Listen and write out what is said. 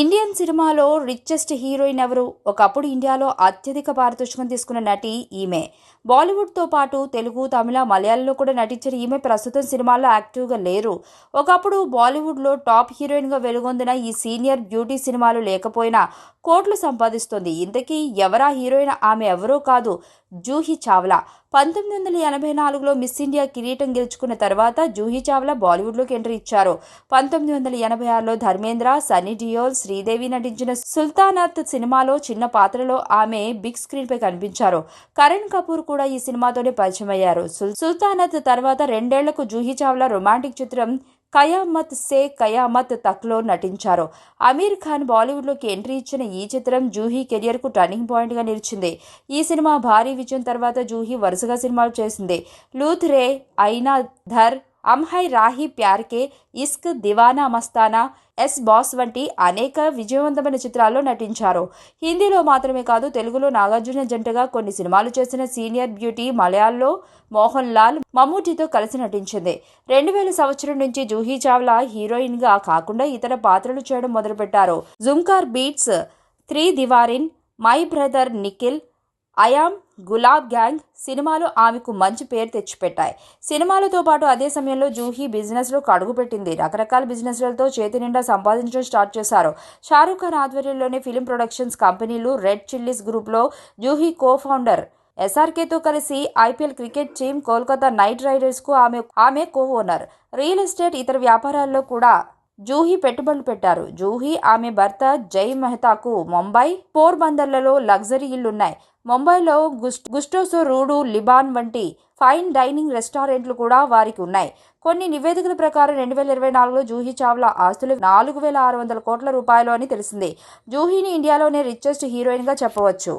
Indian సినిమాలో richest heroine ఎవరు? ఒకప్పుడు ఇండియాలో అత్యధిక పారితోషికం తీసుకున్న నటి ఈమె. బాలీవుడ్తో పాటు తెలుగు తమిళ మలయాళంలో కూడా నటించిన ఈమె ప్రస్తుతం సినిమాల్లో యాక్టివ్గా లేరు. ఒకప్పుడు బాలీవుడ్లో టాప్ హీరోయిన్గా వెలుగొందిన ఈ సీనియర్ బ్యూటీ సినిమాలు లేకపోయినా కోట్లు సంపాదిస్తుంది. ఇంతకీ ఎవరా హీరోయిన్? ఆమె ఎవరో కాదు. జూహీ చావ్లా. పంతొమ్మిది వందల ఎనభై నాలుగులో మిస్ ఇండియా కిరీటం గెలుచుకున్న తర్వాత జూహీ చావ్లా బాలీవుడ్లోకి ఎంట్రీ ఇచ్చారు. పంతొమ్మిది వందల ఎనభై ఆరులో ధర్మేంద్ర సన్నీ డియోల్ శ్రీదేవి నటించిన సుల్తానాత్ సినిమాలో చిన్న పాత్రలో ఆమె బిగ్ స్క్రీన్ పై కనిపించారు. కరణ్ కపూర్ కూడా ఈ సినిమాతోనే పరిచయం అయ్యారు సుల్- సుల్తానత్ తర్వాత రెండేళ్ళకు జూహీ చావ్లా రొమాంటిక్ చిత్రం కయామత్ సే కయామత్ తక్లో నటించారు. అమీర్ ఖాన్ బాలీవుడ్లోకి ఎంట్రీ ఇచ్చిన ఈ చిత్రం జూహీ కెరియర్కు టర్నింగ్ పాయింట్గా నిలిచింది. ఈ సినిమా భారీ విజయం తర్వాత జూహీ వరుసగా సినిమాలు చేసింది. Lootere Aaina Dhar అమ్హై Rahi ప్యార్కే ఇస్క్ Deewana Mastana yes boss వంటి అనేక విజయవంతమైన చిత్రాల్లో నటించారు. హిందీలో మాత్రమే కాదు తెలుగులో నాగార్జున జంటగా కొన్ని సినిమాలు చేసిన సీనియర్ బ్యూటీ మలయాళంలో మోహన్ లాల్ మమ్మూటితో కలిసి నటించింది. రెండు వేల సంవత్సరం నుంచి జూహీ చావ్లా హీరోయిన్గా కాకుండా ఇతర పాత్రలు చేయడం మొదలుపెట్టారు. Jhankaar beats three Deewarein my brother Nikhil I am Gulaab gang సినిమాలు ఆమెకు మంచి పేరు తెచ్చిపెట్టాయి. సినిమాలతో పాటు అదే సమయంలో జూహీ బిజినెస్లో అడుగుపెట్టింది రకరకాల బిజినెస్లతో చేతి నిండా సంపాదించడం స్టార్ట్ చేశారు. షారూఖ్ ఖాన్ ఆధ్వర్యంలోని ఫిలిం ప్రొడక్షన్స్ కంపెనీలు రెడ్ చిల్లీస్ గ్రూప్లో జూహీ కో ఫౌండర్ ఎస్ఆర్కేతో కలిసి IPL cricket team Kolkata Knight రైడర్స్కు ఆమె ఆమె కో ఓనర్ రియల్ ఎస్టేట్ ఇతర వ్యాపారాల్లో కూడా జూహీ పెట్టుబడులు పెట్టారు. జూహీ ఆమె భర్త జై మెహతాకు ముంబై పోర్బందర్లలో లగ్జరీ ఇళ్ళున్నాయి ముంబైలో గుస్ట్ గుస్టోసో రూడు లిబాన్ వంటి ఫైన్ డైనింగ్ రెస్టారెంట్లు కూడా వారికి ఉన్నాయి. కొన్ని నివేదికల ప్రకారం రెండు వేల ఇరవై నాలుగులో జూహీ చావ్లా ఆస్తులు నాలుగు వేల ఆరు వందల కోట్ల రూపాయలు అని తెలిసింది. జూహీని ఇండియాలోనే రిచెస్ట్ హీరోయిన్గా చెప్పవచ్చు.